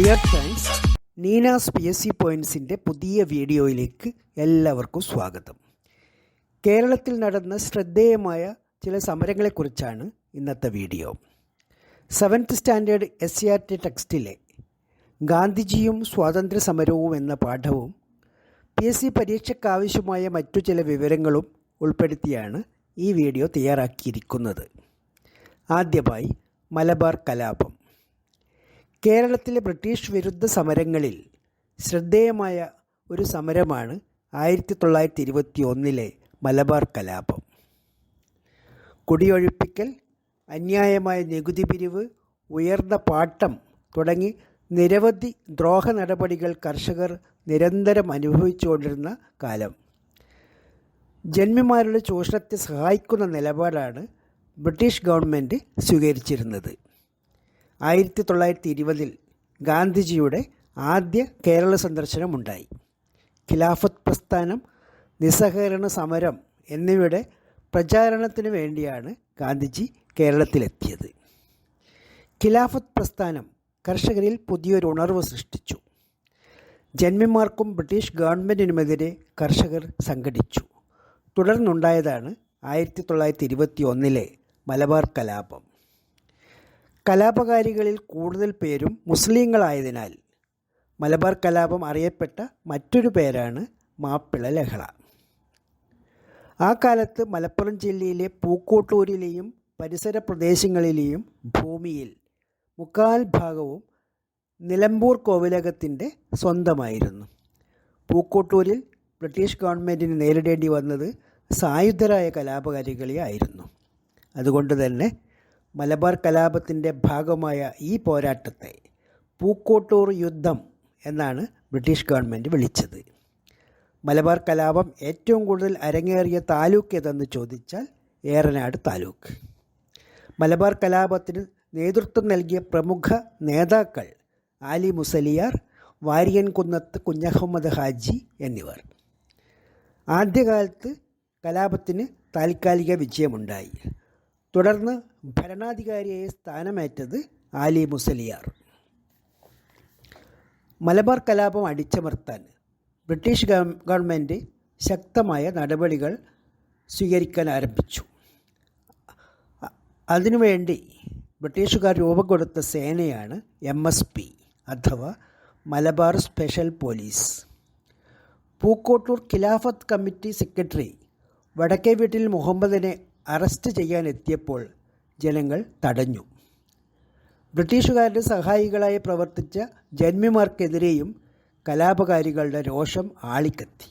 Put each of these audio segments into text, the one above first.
Dear friends Neenas P S C പോയിൻസിന്റെ പുതിയ വീഡിയോയിലേക്ക് എല്ലാവർക്കും സ്വാഗതം. കേരളത്തിൽ നടന്ന ശ്രദ്ധേയമായ ചില സമരങ്ങളെക്കുറിച്ചാണ് ഇന്നത്തെ video. Seventh standard S C R T ടെക്സ്റ്റിലെ ഗാന്ധിജിയും സ്വാതന്ത്ര്യ സമരവും എന്ന പാഠവും പി എസ് സി പരീക്ഷയ്ക്കാവശ്യമായ മറ്റു ചില വിവരങ്ങളും ഉൾപ്പെടുത്തിയാണ് ഈ വീഡിയോ തയ്യാറാക്കിയിരിക്കുന്നത്. ആദ്യമായി മലബാർ കലാപം. കേരളത്തിലെ ബ്രിട്ടീഷ് വിരുദ്ധ സമരങ്ങളിൽ ശ്രദ്ധേയമായ ഒരു സമരമാണ് ആയിരത്തി തൊള്ളായിരത്തി ഇരുപത്തി ഒന്നിലെ മലബാർ കലാപം. കുടിയൊഴിപ്പിക്കൽ അന്യായമായ നികുതി പിരിവ് ഉയർന്ന പാട്ടം തുടങ്ങി നിരവധി ദ്രോഹ നടപടികൾ കർഷകർ നിരന്തരം അനുഭവിച്ചുകൊണ്ടിരുന്ന കാലം. ജന്മിമാരുടെ ചൂഷണത്തെ സഹായിക്കുന്ന നിലപാടാണ് ബ്രിട്ടീഷ് ഗവൺമെന്റ് സ്വീകരിച്ചിരുന്നത്. ആയിരത്തി തൊള്ളായിരത്തി ഇരുപതിൽ ഗാന്ധിജിയുടെ ആദ്യ കേരള സന്ദർശനമുണ്ടായി. ഖിലാഫത്ത് പ്രസ്ഥാനം നിസ്സഹകരണ സമരം എന്നിവയുടെ പ്രചാരണത്തിന് വേണ്ടിയാണ് ഗാന്ധിജി കേരളത്തിലെത്തിയത്. ഖിലാഫത്ത് പ്രസ്ഥാനം കർഷകരിൽ പുതിയൊരു ഉണർവ് സൃഷ്ടിച്ചു. ജന്മിമാർക്കും ബ്രിട്ടീഷ് ഗവൺമെന്റിനുമെതിരെ കർഷകർ സംഘടിച്ചു. തുടർന്നുണ്ടായതാണ് ആയിരത്തി തൊള്ളായിരത്തി ഇരുപത്തി ഒന്നിലെ മലബാർ കലാപം. കലാപകാരികളിൽ കൂടുതൽ പേരും മുസ്ലിങ്ങളായതിനാൽ മലബാർ കലാപം അറിയപ്പെട്ട മറ്റൊരു പേരാണ് മാപ്പിള ലഹള. ആ കാലത്ത് മലപ്പുറം ജില്ലയിലെ പൂക്കോട്ടൂരിലെയും പരിസര പ്രദേശങ്ങളിലെയും ഭൂമിയിൽ മുക്കാൽ ഭാഗവും നിലമ്പൂർ കോവിലകത്തിന്റെ സ്വന്തമായിരുന്നു. പൂക്കോട്ടൂരിൽ ബ്രിട്ടീഷ് ഗവൺമെന്റിന് നേരിടേണ്ടി വന്നത് സായുധരായ കലാപകാരികളെ ആയിരുന്നു. അതുകൊണ്ട് തന്നെ മലബാർ കലാപത്തിന്റെ ഭാഗമായ ഈ പോരാട്ടത്തെ പൂക്കോട്ടൂർ യുദ്ധം എന്നാണ് ബ്രിട്ടീഷ് ഗവൺമെന്റ് വിളിച്ചത്. മലബാർ കലാപം ഏറ്റവും കൂടുതൽ അരങ്ങേറിയ താലൂക്ക് ഏതെന്ന് ചോദിച്ചാൽ ഏറനാട് താലൂക്ക്. മലബാർ കലാപത്തിന് നേതൃത്വം നൽകിയ പ്രമുഖ നേതാക്കൾ ആലി മുസലിയാർ വാര്യൻ കുന്നത്ത് കുഞ്ഞഹമ്മദ് ഹാജി എന്നിവർ. ആദ്യകാലത്ത് കലാപത്തിന് താൽക്കാലിക വിജയമുണ്ടായി. തുടർന്ന് ഭരണാധികാരിയായി സ്ഥാനമേറ്റത് ആലി മുസലിയാർ. മലബാർ കലാപം അടിച്ചമർത്താൻ ബ്രിട്ടീഷ് ഗവൺമെന്റ് ശക്തമായ നടപടികൾ സ്വീകരിക്കാൻ ആരംഭിച്ചു. അതിനുവേണ്ടി ബ്രിട്ടീഷുകാർ രൂപം കൊടുത്ത സേനയാണ് എം എസ് പി അഥവാ Malabar special police. Pookkottur Khilafat committee secretary Vadakke Veettil മുഹമ്മദിനെ അറസ്റ്റ് ചെയ്യാനെത്തിയപ്പോൾ ജനങ്ങൾ തടഞ്ഞു. ബ്രിട്ടീഷുകാരുടെ സഹായികളായി പ്രവർത്തിച്ച ജന്മിമാർക്കെതിരെയും കലാപകാരികളുടെ രോഷം ആളിക്കത്തി.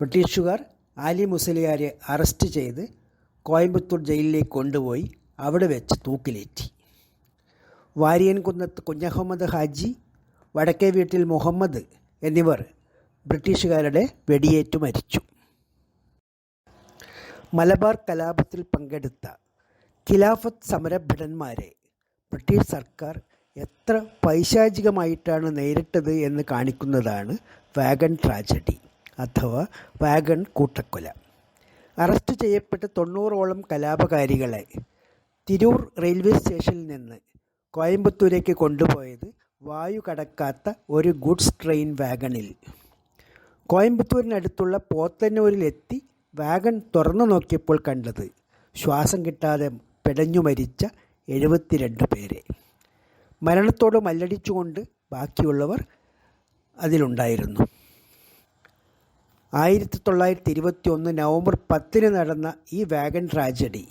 ബ്രിട്ടീഷുകാർ ആലി മുസലിയാരെ അറസ്റ്റ് ചെയ്ത് കോയമ്പത്തൂർ ജയിലിലേക്ക് കൊണ്ടുപോയി അവിടെ വെച്ച് തൂക്കിലേറ്റി. വാരിയൻകുന്നത്ത് കുഞ്ഞഹമ്മദ് ഹാജി വടക്കേ വീട്ടിൽ മുഹമ്മദ് എന്നിവർ ബ്രിട്ടീഷുകാരുടെ വെടിയേറ്റു മരിച്ചു. മലബാർ കലാപത്തിൽ പങ്കെടുത്ത ഖിലാഫത്ത് സമരഭടന്മാരെ ബ്രിട്ടീഷ് സർക്കാർ എത്ര പൈശാചികമായിട്ടാണ് നേരിട്ടത് എന്ന് കാണിക്കുന്നതാണ് വാഗൺ ട്രാജഡി അഥവാ വാഗൺ കൂട്ടക്കൊല. അറസ്റ്റ് ചെയ്യപ്പെട്ട തൊണ്ണൂറോളം കലാപകാരികളെ തിരൂർ റെയിൽവേ സ്റ്റേഷനിൽ നിന്ന് കോയമ്പത്തൂരേക്ക് കൊണ്ടുപോയത് വായു കടക്കാത്ത ഒരു ഗുഡ്സ് ട്രെയിൻ വാഗണിൽ. കോയമ്പത്തൂരിനടുത്തുള്ള പോത്തന്നൂരിലെത്തി വാഗൺ തുറന്നു നോക്കിയപ്പോൾ കണ്ടത് ശ്വാസം കിട്ടാതെ പെടഞ്ഞു മരിച്ച എഴുപത്തിരണ്ട് പേരെ. മരണത്തോട് മല്ലടിച്ചുകൊണ്ട് ബാക്കിയുള്ളവർ അതിലുണ്ടായിരുന്നു. ആയിരത്തി തൊള്ളായിരത്തി ഇരുപത്തി ഒന്ന് നവംബർ പത്തിന് നടന്ന ഈ വാഗൺ ട്രാജഡി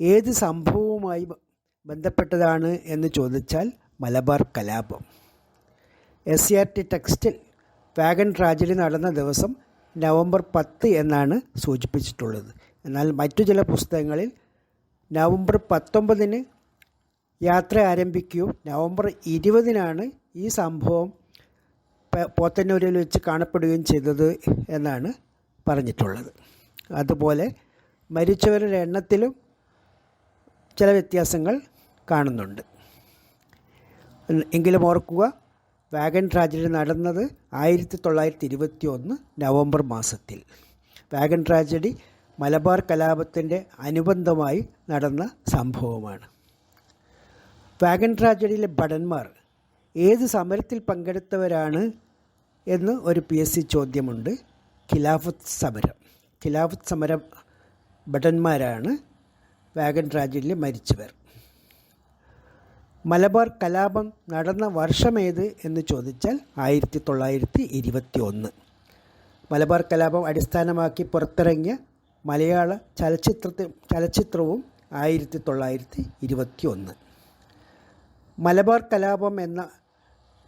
ഏത് സംഭവവുമായി ബന്ധപ്പെട്ടതാണ് എന്ന് ചോദിച്ചാൽ മലബാർ കലാപം. എസ് സി ആർ ടി ടെക്സ്റ്റിൽ വാഗൺ ട്രാജഡി നടന്ന ദിവസം നവംബർ പത്ത് എന്നാണ് സൂചിപ്പിച്ചിട്ടുള്ളത്. എന്നാൽ മറ്റു ചില പുസ്തകങ്ങളിൽ നവംബർ പത്തൊമ്പതിന് യാത്ര ആരംഭിക്കുകയും നവംബർ ഇരുപതിനാണ് ഈ സംഭവം പോത്തന്നൂരിൽ വെച്ച് കാണപ്പെടുകയും ചെയ്തത് എന്നാണ് പറഞ്ഞിട്ടുള്ളത്. അതുപോലെ മരിച്ചവരുടെ എണ്ണത്തിലും ചില വ്യത്യാസങ്ങൾ കാണുന്നുണ്ട്. എങ്കിലും ഓർക്കുക വാഗൺ ട്രാജഡി നടന്നത് ആയിരത്തി തൊള്ളായിരത്തി ഇരുപത്തി ഒന്ന് നവംബർ മാസത്തിൽ. വാഗൻ ട്രാജഡി മലബാർ കലാപത്തിന്റെ അനുബന്ധമായി നടന്ന സംഭവമാണ്. വാഗൻ ട്രാജഡിയിലെ ഭടന്മാർ ഏത് സമരത്തിൽ പങ്കെടുത്തവരാണ് എന്ന് ഒരു പി എസ് സി ചോദ്യമുണ്ട്. ഖിലാഫത്ത് സമരം. ഖിലാഫത്ത് സമരം ഭടന്മാരാണ് വാഗൻ ട്രാജഡിയിൽ മരിച്ചവർ. മലബാർ കലാപം നടന്ന വർഷമേത് എന്ന് ചോദിച്ചാൽ ആയിരത്തി തൊള്ളായിരത്തി ഇരുപത്തി ഒന്ന് മലബാർ കലാപം അടിസ്ഥാനമാക്കി പുറത്തിറങ്ങിയ മലയാള ചലച്ചിത്രത്തി ചലച്ചിത്രവും ആയിരത്തി തൊള്ളായിരത്തി ഇരുപത്തി ഒന്ന് മലബാർ കലാപം എന്ന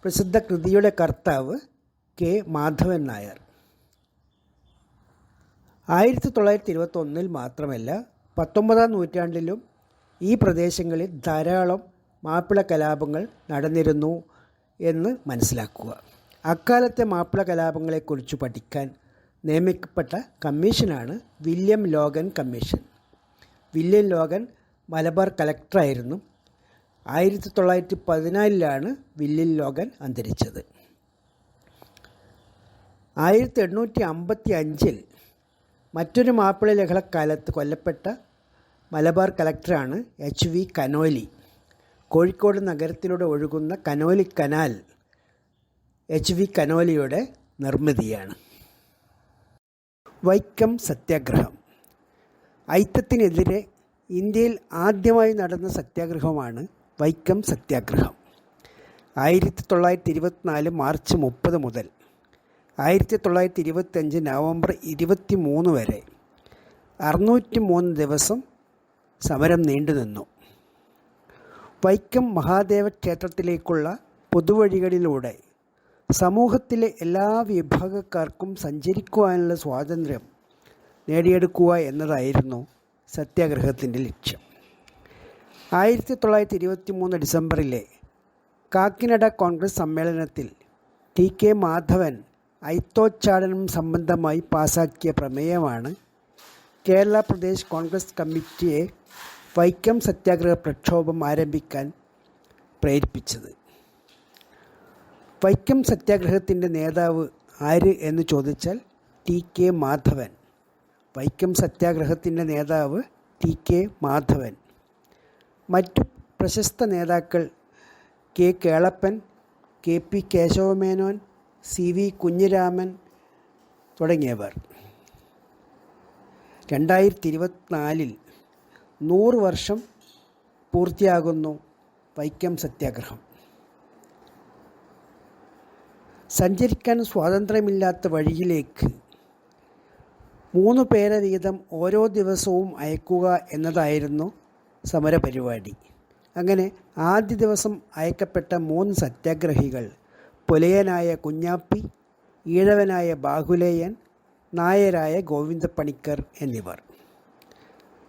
പ്രസിദ്ധ കൃതിയുടെ കർത്താവ് കെ. മാധവൻ നായർ. ആയിരത്തി തൊള്ളായിരത്തി ഇരുപത്തി ഒന്നിൽ മാത്രമല്ല പത്തൊമ്പതാം നൂറ്റാണ്ടിലും ഈ പ്രദേശങ്ങളിൽ ധാരാളം മാപ്പിള കലാപങ്ങൾ നടന്നിരുന്നു എന്ന് മനസ്സിലാക്കുക. അക്കാലത്തെ മാപ്പിള കലാപങ്ങളെക്കുറിച്ച് പഠിക്കാൻ നിയമിക്കപ്പെട്ട കമ്മീഷനാണ് William Logan commission. William Logan Malabar കലക്ടറായിരുന്നു. ആയിരത്തി തൊള്ളായിരത്തി പതിനാലിലാണ് വില്യം ലോഗൻ അന്തരിച്ചത്. ആയിരത്തി എണ്ണൂറ്റി അമ്പത്തി അഞ്ചിൽ മറ്റൊരു മാപ്പിള ലഹളക്കാലത്ത് കൊല്ലപ്പെട്ട മലബാർ കലക്ടറാണ് എച്ച് വി കനോലി. കോഴിക്കോട് നഗരത്തിലൂടെ ഒഴുകുന്ന കനോലി കനാൽ എച്ച് വി കനോലിയുടെ നിർമ്മിതിയാണ്. വൈക്കം സത്യാഗ്രഹം. ഐത്തത്തിനെതിരെ ഇന്ത്യയിൽ ആദ്യമായി നടന്ന സത്യാഗ്രഹമാണ് വൈക്കം സത്യാഗ്രഹം. ആയിരത്തി തൊള്ളായിരത്തി ഇരുപത്തിനാല് മാർച്ച് മുപ്പത് മുതൽ ആയിരത്തി തൊള്ളായിരത്തി ഇരുപത്തഞ്ച് നവംബർ ഇരുപത്തി മൂന്ന് വരെ അറുന്നൂറ്റി മൂന്ന് ദിവസം സമരം നീണ്ടുനിന്നു. വൈക്കം മഹാദേവ ക്ഷേത്രത്തിലേക്കുള്ള പൊതുവഴികളിലൂടെ സമൂഹത്തിലെ എല്ലാ വിഭാഗക്കാർക്കും സഞ്ചരിക്കുവാനുള്ള സ്വാതന്ത്ര്യം നേടിയെടുക്കുക എന്നതായിരുന്നു സത്യാഗ്രഹത്തിന്റെ ലക്ഷ്യം. ആയിരത്തി തൊള്ളായിരത്തി ഇരുപത്തി മൂന്ന് ഡിസംബറിലെ കാക്കിനട കോൺഗ്രസ് സമ്മേളനത്തിൽ ടി കെ മാധവൻ ഐത്തോച്ചാടനം സംബന്ധമായി പാസാക്കിയ പ്രമേയമാണ് കേരള പ്രദേശ് കോൺഗ്രസ് കമ്മിറ്റിയെ വൈക്കം സത്യാഗ്രഹ പ്രക്ഷോഭം ആരംഭിക്കാൻ പ്രേരിപ്പിച്ചത്. വൈക്കം സത്യാഗ്രഹത്തിന്റെ നേതാവ് ആര് എന്ന് ചോദിച്ചാൽ ടി കെ മാധവൻ. വൈക്കം സത്യാഗ്രഹത്തിന്റെ നേതാവ് ടി കെ മാധവൻ. മറ്റു പ്രശസ്ത നേതാക്കൾ K Kelappan K P Kesava Menon C V Kunhiraman തുടങ്ങിയവർ. രണ്ടായിരത്തി ഇരുപത്തിനാലിൽ നൂറ് വർഷം പൂർത്തിയാകുന്നു വൈക്കം സത്യാഗ്രഹം. സഞ്ചരിക്കാൻ സ്വാതന്ത്ര്യമില്ലാത്ത വഴിയിലേക്ക് മൂന്ന് പേരെ വീതം ഓരോ ദിവസവും അയക്കുക എന്നതായിരുന്നു സമരപരിപാടി. അങ്ങനെ ആദ്യ ദിവസം അയക്കപ്പെട്ട മൂന്ന് സത്യാഗ്രഹികൾ പുലയനായ കുഞ്ഞാപ്പി ഈഴവനായ ബാഹുലേയൻ നായരായ ഗോവിന്ദപ്പണിക്കർ എന്നിവർ.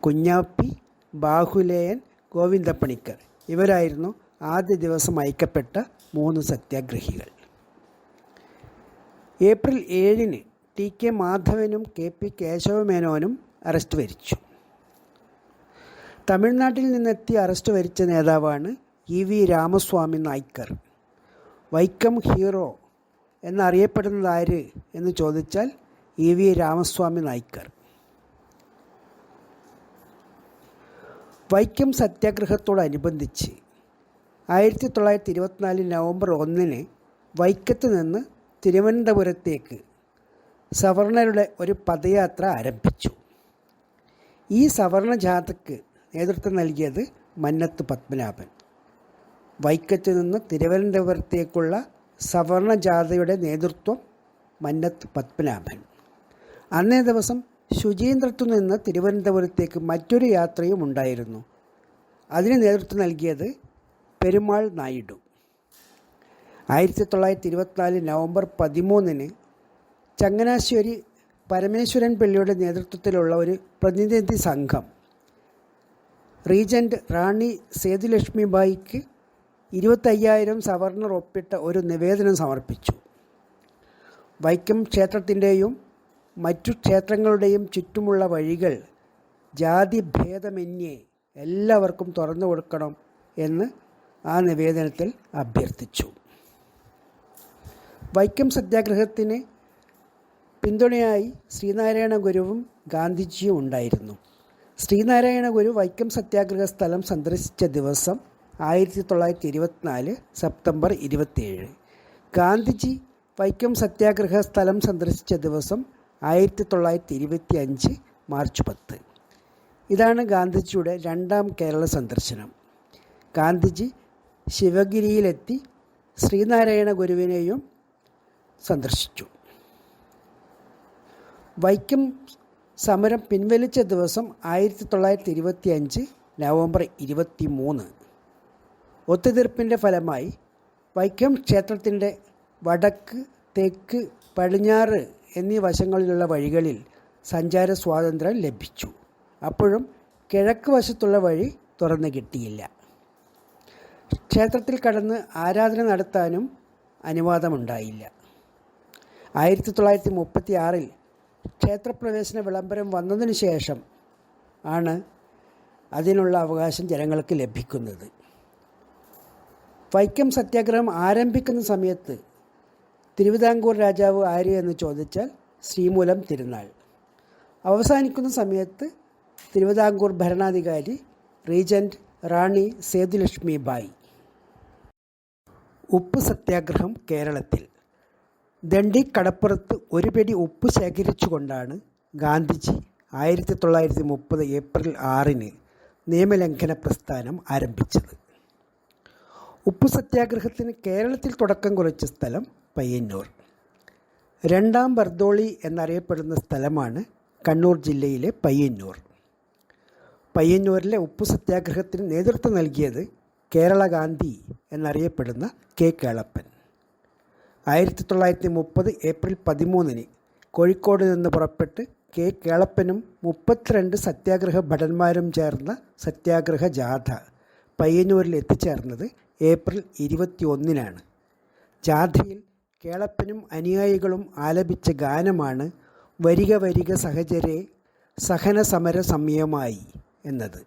കുഞ്ഞാപ്പി ബാഹുലേയൻ ഗോവിന്ദപ്പണിക്കർ. ഇവരായിരുന്നു ആദ്യ ദിവസം അയക്കപ്പെട്ട മൂന്ന് സത്യാഗ്രഹികൾ. ഏപ്രിൽ ഏഴിന് ടി കെ മാധവനും കെ പി കേശവമേനോനും അറസ്റ്റ് വരിച്ചു. തമിഴ്നാട്ടിൽ നിന്നെത്തി അറസ്റ്റ് വരിച്ച നേതാവാണ് E V Ramaswamy Naicker. Vaikom hero എന്നറിയപ്പെടുന്നത് ആര് എന്ന് ചോദിച്ചാൽ ഇ വി രാമസ്വാമി നായ്ക്കർ. വൈക്കം സത്യാഗ്രഹത്തോടനുബന്ധിച്ച് ആയിരത്തി തൊള്ളായിരത്തി ഇരുപത്തിനാല് നവംബർ ഒന്നിന് വൈക്കത്ത് നിന്ന് തിരുവനന്തപുരത്തേക്ക് സവർണരുടെ ഒരു പദയാത്ര ആരംഭിച്ചു. ഈ സവർണ ജാഥയ്ക്ക് നേതൃത്വം നൽകിയത് മന്നത്ത് പത്മനാഭൻ. വൈക്കത്ത് നിന്ന് തിരുവനന്തപുരത്തേക്കുള്ള സവർണ ജാഥയുടെ നേതൃത്വം മന്നത്ത് പത്മനാഭൻ. അന്നേ ദിവസം ശുചീന്ദ്രത്തു നിന്ന് തിരുവനന്തപുരത്തേക്ക് മറ്റൊരു യാത്രയും ഉണ്ടായിരുന്നു. അതിന് നേതൃത്വം നൽകിയത് പെരുമാൾ നായിഡു. ആയിരത്തി തൊള്ളായിരത്തി ഇരുപത്തിനാല് നവംബർ പതിമൂന്നിന് ചങ്ങനാശ്ശേരി പരമേശ്വരൻ പിള്ളയുടെ നേതൃത്വത്തിലുള്ള ഒരു പ്രതിനിധി സംഘം റീജന്റ് റാണി സേതുലക്ഷ്മിബായിക്ക് ഇരുപത്തയ്യായിരം സവർണർ ഒപ്പിട്ട ഒരു നിവേദനം സമർപ്പിച്ചു. വൈക്കം ക്ഷേത്രത്തിന്റെയും മറ്റു ക്ഷേത്രങ്ങളുടെയും ചുറ്റുമുള്ള വഴികൾ ജാതി ഭേദമന്യേ എല്ലാവർക്കും തുറന്നു കൊടുക്കണം എന്ന് ആ നിവേദനത്തിൽ അഭ്യർത്ഥിച്ചു. വൈക്കം സത്യാഗ്രഹത്തിന് പിന്തുണയായി ശ്രീനാരായണ ഗുരുവും ഗാന്ധിജിയും ഉണ്ടായിരുന്നു. ശ്രീനാരായണ ഗുരു വൈക്കം സത്യാഗ്രഹ സ്ഥലം സന്ദർശിച്ച ദിവസം ആയിരത്തി തൊള്ളായിരത്തി ഇരുപത്തിനാല് സെപ്റ്റംബർ ഇരുപത്തിയേഴ്. ഗാന്ധിജി വൈക്കം സത്യാഗ്രഹ സ്ഥലം സന്ദർശിച്ച ദിവസം ആയിരത്തി തൊള്ളായിരത്തി ഇരുപത്തി അഞ്ച് മാർച്ച് പത്ത്. ഇതാണ് ഗാന്ധിജിയുടെ രണ്ടാം കേരള സന്ദർശനം. ഗാന്ധിജി ശിവഗിരിയിലെത്തി ശ്രീനാരായണ ഗുരുവിനെയും സന്ദർശിച്ചു. വൈക്കം സമരം പിൻവലിച്ച ദിവസം ആയിരത്തി തൊള്ളായിരത്തി ഇരുപത്തി അഞ്ച് നവംബർ ഇരുപത്തി മൂന്ന് ഒത്തുതീർപ്പിന്റെ ഫലമായി വൈക്കം ക്ഷേത്രത്തിന്റെ വടക്ക് തെക്ക് പടിഞ്ഞാറ് എന്നീ വശങ്ങളിലുള്ള വഴികളിൽ സഞ്ചാര സ്വാതന്ത്ര്യം ലഭിച്ചു. അപ്പോഴും കിഴക്ക് വശത്തുള്ള വഴി തുറന്നു കിട്ടിയില്ല. ക്ഷേത്രത്തിൽ കടന്ന് ആരാധന നടത്താനും അനുവാദമുണ്ടായില്ല. ആയിരത്തി തൊള്ളായിരത്തി മുപ്പത്തി ആറിൽ ക്ഷേത്രപ്രവേശന വിളംബരം വന്നതിന് ശേഷം ആണ് അതിനുള്ള അവകാശം ജനങ്ങൾക്ക് ലഭിക്കുന്നത്. വൈക്കം സത്യാഗ്രഹം ആരംഭിക്കുന്ന സമയത്ത് തിരുവിതാംകൂർ രാജാവ് ആര് എന്ന് ചോദിച്ചാൽ ശ്രീമൂലം തിരുനാൾ. അവസാനിക്കുന്ന സമയത്ത് തിരുവിതാംകൂർ ഭരണാധികാരി റീജന്റ് റാണി സേതുലക്ഷ്മി ബായി. ഉപ്പ് സത്യാഗ്രഹം കേരളത്തിൽ. ദണ്ഡി കടപ്പുറത്ത് ഒരു പിടി ഉപ്പ് ശേഖരിച്ചുകൊണ്ടാണ് ഗാന്ധിജി ആയിരത്തി തൊള്ളായിരത്തി മുപ്പത് ഏപ്രിൽ ആറിന് നിയമലംഘന പ്രസ്ഥാനം ആരംഭിച്ചത്. ഉപ്പ് സത്യാഗ്രഹത്തിന് കേരളത്തിൽ തുടക്കം കുറിച്ച സ്ഥലം പയ്യന്നൂർ. രണ്ടാം ബർദോളി എന്നറിയപ്പെടുന്ന സ്ഥലമാണ് കണ്ണൂർ ജില്ലയിലെ പയ്യന്നൂർ. പയ്യന്നൂരിലെ ഉപ്പു സത്യാഗ്രഹത്തിന് നേതൃത്വം നൽകിയത് കേരള ഗാന്ധി എന്നറിയപ്പെടുന്ന കെ കേളപ്പൻ. ആയിരത്തി തൊള്ളായിരത്തി മുപ്പത് ഏപ്രിൽ പതിമൂന്നിന് കോഴിക്കോട് നിന്ന് പുറപ്പെട്ട് കെ കേളപ്പനും മുപ്പത്തിരണ്ട് സത്യാഗ്രഹ ഭടന്മാരും ചേർന്ന സത്യാഗ്രഹ ജാഥ പയ്യന്നൂരിൽ എത്തിച്ചേർന്നത് ഏപ്രിൽ ഇരുപത്തി ഒന്നിനാണ് ജാഥയിൽ കേളപ്പനും അനുയായികളും ആലപിച്ച ഗാനമാണ് വരിക വരിക സഹചരെ സഹന സമര സമയമായി എന്നത്.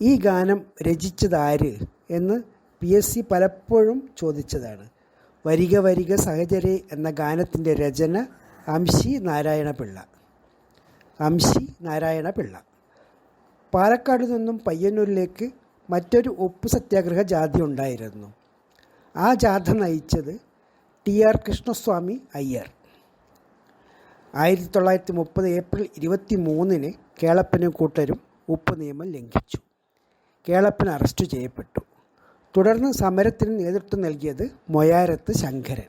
ഈ ഗാനം രചിച്ചതാര് എന്ന് പി എസ് സി പലപ്പോഴും ചോദിച്ചതാണ്. വരിക വരിക സഹചരെ എന്ന ഗാനത്തിന്റെ രചന അംശി നാരായണപിള്ള. അംശി നാരായണപിള്ള. പാലക്കാട് നിന്നും പയ്യന്നൂരിലേക്ക് മറ്റൊരു ഉപ്പ് സത്യാഗ്രഹ ജാഥ ഉണ്ടായിരുന്നു. ആ ജാഥ നയിച്ചത് ടി ആർ കൃഷ്ണസ്വാമി അയ്യർ. ആയിരത്തി തൊള്ളായിരത്തി മുപ്പത് ഏപ്രിൽ ഇരുപത്തി മൂന്നിന് കേളപ്പനും കൂട്ടരും ഉപ്പ് നിയമം ലംഘിച്ചു. കേളപ്പൻ അറസ്റ്റ് ചെയ്യപ്പെട്ടു. തുടർന്ന് സമരത്തിന് നേതൃത്വം നൽകിയത് മൊയാരത്ത് ശങ്കരൻ.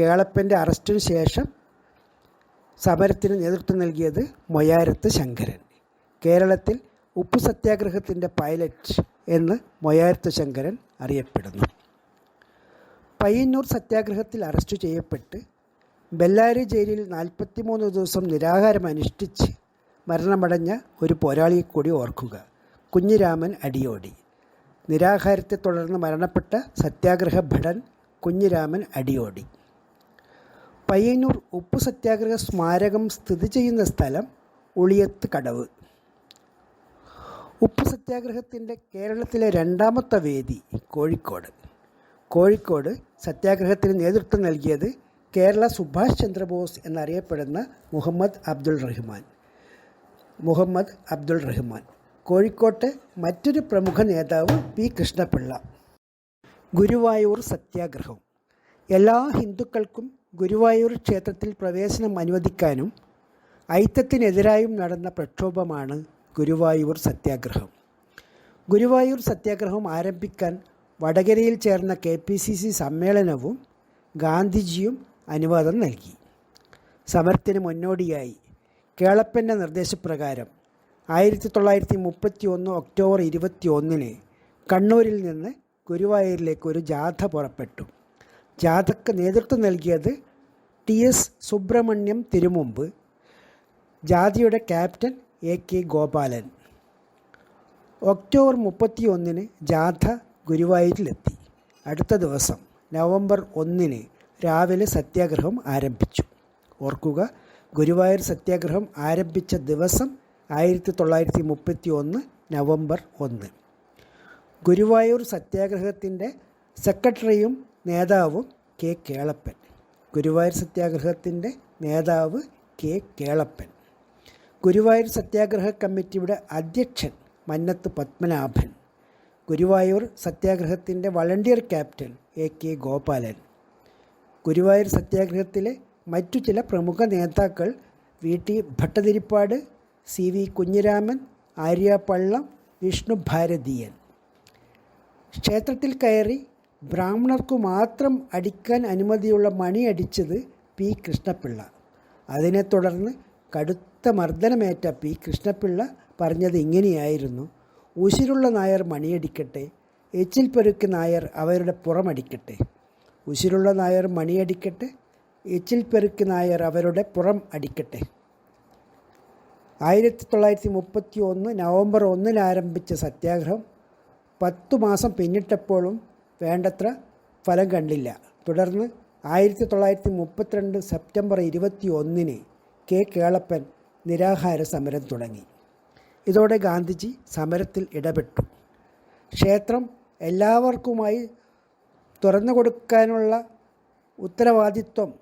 കേളപ്പന്റെ അറസ്റ്റിന് ശേഷം സമരത്തിന് നേതൃത്വം നൽകിയത് മൊയാരത്ത് ശങ്കരൻ. കേരളത്തിൽ ഉപ്പ് സത്യാഗ്രഹത്തിന്റെ പൈലറ്റ് എന്ന് മൊയാരത്ത് ശങ്കരൻ അറിയപ്പെടുന്നു. പയ്യന്നൂർ സത്യാഗ്രഹത്തിൽ അറസ്റ്റ് ചെയ്യപ്പെട്ട് ബെല്ലാരി ജയിലിൽ നാൽപ്പത്തിമൂന്ന് ദിവസം നിരാഹാരം അനുഷ്ഠിച്ച് മരണമടഞ്ഞ ഒരു പോരാളിയെ കൂടി ഓർക്കുക. കുഞ്ഞിരാമൻ അടിയോടി. നിരാഹാരത്തെ തുടർന്ന് മരണപ്പെട്ട സത്യാഗ്രഹ ഭടൻ കുഞ്ഞിരാമൻ അടിയോടി. പയ്യന്നൂർ ഉപ്പു സത്യാഗ്രഹ സ്മാരകം സ്ഥിതി ചെയ്യുന്ന സ്ഥലം ഉളിയത്ത് കടവ്. ഉപ്പു സത്യാഗ്രഹത്തിന്റെ കേരളത്തിലെ രണ്ടാമത്തെ വേദി കോഴിക്കോട്. കോഴിക്കോട് സത്യാഗ്രഹത്തിന് നേതൃത്വം നൽകിയത് കേരള സുഭാഷ് ചന്ദ്രബോസ് എന്നറിയപ്പെടുന്ന മുഹമ്മദ് അബ്ദുൾ റഹ്മാൻ. മുഹമ്മദ് അബ്ദുൾ റഹ്മാൻ. കോഴിക്കോട്ടെ മറ്റൊരു പ്രമുഖ നേതാവ് പി കൃഷ്ണപിള്ള. ഗുരുവായൂർ സത്യാഗ്രഹം. എല്ലാ ഹിന്ദുക്കൾക്കും ഗുരുവായൂർ ക്ഷേത്രത്തിൽ പ്രവേശനം അനുവദിക്കാനും ഐത്തത്തിനെതിരായും നടന്ന പ്രക്ഷോഭമാണ് ഗുരുവായൂർ സത്യാഗ്രഹം. ഗുരുവായൂർ സത്യാഗ്രഹം ആരംഭിക്കാൻ വടകരയിൽ ചേർന്ന കെ പി സി സി സമ്മേളനവും ഗാന്ധിജിയും അനുവാദം നൽകി. സമരത്തിന് മുന്നോടിയായി കേളപ്പന്റെ നിർദ്ദേശപ്രകാരം ആയിരത്തി തൊള്ളായിരത്തി മുപ്പത്തി ഒന്ന് ഒക്ടോബർ ഇരുപത്തി ഒന്നിന് കണ്ണൂരിൽ നിന്ന് ഗുരുവായൂരിലേക്ക് ഒരു ജാഥ പുറപ്പെട്ടു. ജാഥയ്ക്ക് നേതൃത്വം നൽകിയത് ടി എസ് സുബ്രഹ്മണ്യം തിരുമുമ്പ് ജാഥയുടെ captain A K Gopalan. October മുപ്പത്തി ഒന്നിന് ജാഥ ഗുരുവായൂരിലെത്തി. അടുത്ത ദിവസം നവംബർ ഒന്നിന് രാവിലെ സത്യാഗ്രഹം ആരംഭിച്ചു. ഓർക്കുക ഗുരുവായൂർ സത്യാഗ്രഹം ആരംഭിച്ച ദിവസം ആയിരത്തി തൊള്ളായിരത്തി മുപ്പത്തി ഒന്ന് നവംബർ ഒന്ന്. ഗുരുവായൂർ സത്യാഗ്രഹത്തിന്റെ സെക്രട്ടറിയും നേതാവും കെ. കേളപ്പൻ. ഗുരുവായൂർ സത്യാഗ്രഹത്തിന്റെ നേതാവ് കെ. കേളപ്പൻ. ഗുരുവായൂർ സത്യാഗ്രഹ കമ്മിറ്റിയുടെ അധ്യക്ഷൻ Mannath Padmanabhan. Guruvayur സത്യാഗ്രഹത്തിന്റെ volunteer captain A K Gopalan. Guruvayur സത്യാഗ്രഹത്തിലെ മറ്റു ചില പ്രമുഖ നേതാക്കൾ V T Bhattathiripad C V Kunhiraman Aryapallam Vishnu Bharatheeyan. ക്ഷേത്രത്തിൽ കയറി ബ്രാഹ്മണർക്കു മാത്രം അടിക്കാൻ അനുമതിയുള്ള മണി അടിച്ചത് പി കൃഷ്ണപിള്ള. അതിനെ തുടർന്ന് കടുത്ത മർദ്ദനമേറ്റ പി കൃഷ്ണപിള്ള പറഞ്ഞത് ഇങ്ങനെയായിരുന്നു. ഉശിരുള്ള നായർ മണിയടിക്കട്ടെ എച്ചിൽ പെരുക്ക് നായർ അവരുടെ പുറമടിക്കട്ടെ. ഉശിരുള്ള നായർ മണിയടിക്കട്ടെ എച്ചിൽ പെരുക്ക് നായർ അവരുടെ പുറം അടിക്കട്ടെ. ആയിരത്തി തൊള്ളായിരത്തി മുപ്പത്തി ഒന്ന് നവംബർ ഒന്നിന് ആരംഭിച്ച സത്യാഗ്രഹം പത്തു മാസം പിന്നിട്ടപ്പോഴും വേണ്ടത്ര ഫലം കണ്ടില്ല. തുടർന്ന് ആയിരത്തി തൊള്ളായിരത്തി മുപ്പത്തിരണ്ട് സെപ്റ്റംബർ ഇരുപത്തി ഒന്നിന് കെ. കേളപ്പൻ നിരാഹാര സമരം തുടങ്ങി. ഇതോടെ ഗാന്ധിജി സമരത്തിൽ ഇടപെട്ടു. ക്ഷേത്രം എല്ലാവർക്കുമായി തുറന്നു കൊടുക്കാനുള്ള ഉത്തരവാദിത്വം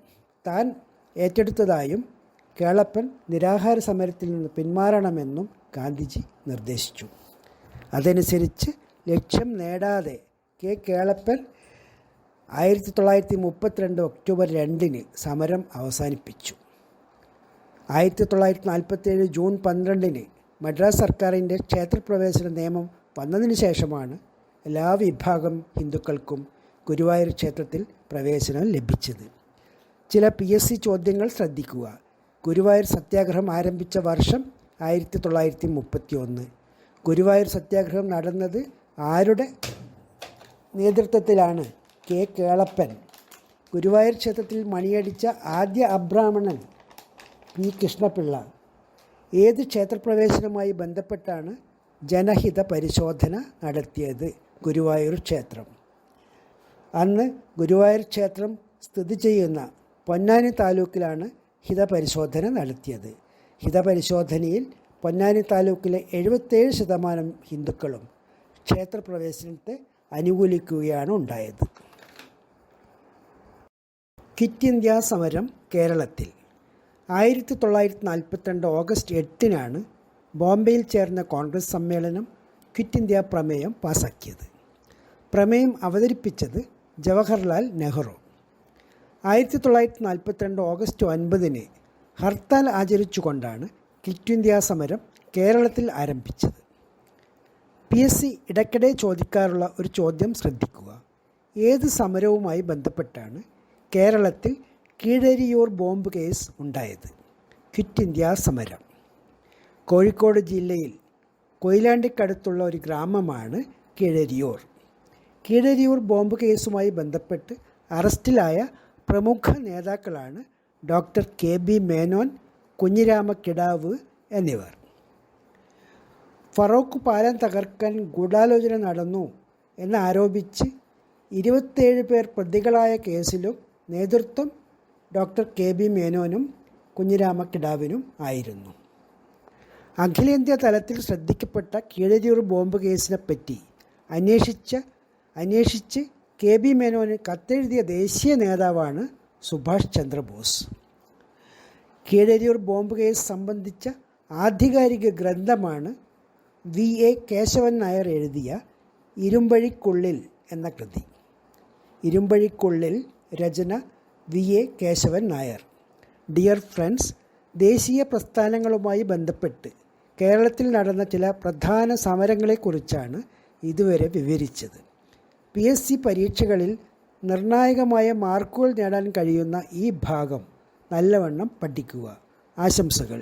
താൻ ഏറ്റെടുത്തതായും കേളപ്പൻ നിരാഹാര സമരത്തിൽ നിന്ന് പിന്മാറണമെന്നും ഗാന്ധിജി നിർദ്ദേശിച്ചു. അതനുസരിച്ച് ലക്ഷ്യം നേടാതെ കെ. കേളപ്പൻ ആയിരത്തി തൊള്ളായിരത്തി മുപ്പത്തിരണ്ട് ഒക്ടോബർ രണ്ടിന് സമരം അവസാനിപ്പിച്ചു. ആയിരത്തി തൊള്ളായിരത്തി നാൽപ്പത്തേഴ് ജൂൺ പന്ത്രണ്ടിന് മദ്രാസ് സർക്കാരിന്റെ ക്ഷേത്രപ്രവേശന നിയമം വന്നതിന് ശേഷമാണ് എല്ലാ വിഭാഗം ഹിന്ദുക്കൾക്കും ഗുരുവായൂർ ക്ഷേത്രത്തിൽ പ്രവേശനം ലഭിച്ചത്. ചില പി എസ് സി ചോദ്യങ്ങൾ ശ്രദ്ധിക്കുക. ഗുരുവായൂർ സത്യാഗ്രഹം ആരംഭിച്ച വർഷം ആയിരത്തി തൊള്ളായിരത്തി മുപ്പത്തി ഒന്ന് ഗുരുവായൂർ സത്യാഗ്രഹം നടന്നത് ആരുടെ നേതൃത്വത്തിലാണ്? കെ കേളപ്പൻ. ഗുരുവായൂർ ക്ഷേത്രത്തിൽ മണിയടിച്ച ആദ്യ അബ്രാഹ്മണൻ പി കൃഷ്ണപിള്ള. ഏത് ക്ഷേത്രപ്രവേശനവുമായി ബന്ധപ്പെട്ടാണ് ജനഹിത പരിശോധന നടത്തിയത്? ഗുരുവായൂർ ക്ഷേത്രം. അന്ന് ഗുരുവായൂർ ക്ഷേത്രം സ്ഥിതി ചെയ്യുന്ന പൊന്നാനി താലൂക്കിലാണ് ഹിതപരിശോധന നടത്തിയത്. ഹിതപരിശോധനയിൽ പൊന്നാനി താലൂക്കിലെ എഴുപത്തേഴ് ശതമാനം ഹിന്ദുക്കളും ക്ഷേത്രപ്രവേശനത്തെ അനുകൂലിക്കുകയാണ് ഉണ്ടായത്. ക്വിറ്റ് ഇന്ത്യ സമരം കേരളത്തിൽ. ആയിരത്തി തൊള്ളായിരത്തി നാൽപ്പത്തിരണ്ട് ഓഗസ്റ്റ് എട്ടിനാണ് ബോംബെയിൽ ചേർന്ന കോൺഗ്രസ് സമ്മേളനം ക്വിറ്റ് ഇന്ത്യ പ്രമേയം പാസാക്കിയത്. പ്രമേയം അവതരിപ്പിച്ചത് ജവഹർലാൽ നെഹ്റു. ആയിരത്തി തൊള്ളായിരത്തി നാൽപ്പത്തിരണ്ട് ഓഗസ്റ്റ് ഒൻപതിന് ഹർത്താൽ ആചരിച്ചുകൊണ്ടാണ് ക്വിറ്റ് ഇന്ത്യ സമരം കേരളത്തിൽ ആരംഭിച്ചത്. പി എസ് സി ഇടയ്ക്കിടെ ചോദിക്കാറുള്ള ഒരു ചോദ്യം ശ്രദ്ധിക്കുക. ഏത് സമരവുമായി ബന്ധപ്പെട്ടാണ് കേരളത്തിൽ കീഴരിയൂർ ബോംബ് കേസ് ഉണ്ടായത്. ക്വിറ്റ് ഇന്ത്യ സമരം. കോഴിക്കോട് ജില്ലയിൽ കൊയിലാണ്ടിക്കടുത്തുള്ള ഒരു ഗ്രാമമാണ് കീഴരിയൂർ. കീഴരിയൂർ ബോംബ് കേസുമായി ബന്ധപ്പെട്ട് അറസ്റ്റിലായ പ്രമുഖ നേതാക്കളാണ് doctor K B Menon Kunhirama Kidavu എന്നിവർ. ഫറോക്ക് പാലം തകർക്കാൻ ഗൂഢാലോചന നടന്നു എന്നാരോപിച്ച് ഇരുപത്തേഴ് പേർ പ്രതികളായ കേസിലും നേതൃത്വം ഡോക്ടർ കെ ബി മേനോനും കുഞ്ഞിരാമ കിടാവിനും ആയിരുന്നു. അഖിലേന്ത്യാ തലത്തിൽ ശ്രദ്ധിക്കപ്പെട്ട കീഴരിയൂർ ബോംബ് കേസിനെപ്പറ്റി അന്വേഷിച്ച അന്വേഷിച്ച് കെ ബി മേനോന് കത്തെഴുതിയ ദേശീയ നേതാവാണ് സുഭാഷ് ചന്ദ്രബോസ്. കീഴരിയൂർ ബോംബ് കേസ് സംബന്ധിച്ച ആധികാരിക ഗ്രന്ഥമാണ് വി. എ. കേശവൻ നായർ എഴുതിയ ഇരുമ്പഴിക്കുള്ളിൽ എന്ന കൃതി. ഇരുമ്പഴിക്കുള്ളിൽ രചന V. A. Kesavan Nair. Dear friends ദേശീയ പ്രസ്ഥാനങ്ങളുമായി ബന്ധപ്പെട്ട് കേരളത്തിൽ നടന്ന ചില പ്രധാന സമരങ്ങളെക്കുറിച്ചാണ് ഇതുവരെ വിവരിച്ചത്. പി. എസ്. സി പരീക്ഷകളിൽ നിർണായകമായ മാർക്കുകൾ നേടാൻ കഴിയുന്ന ഈ ഭാഗം നല്ലവണ്ണം പഠിക്കുക. ആശംസകൾ.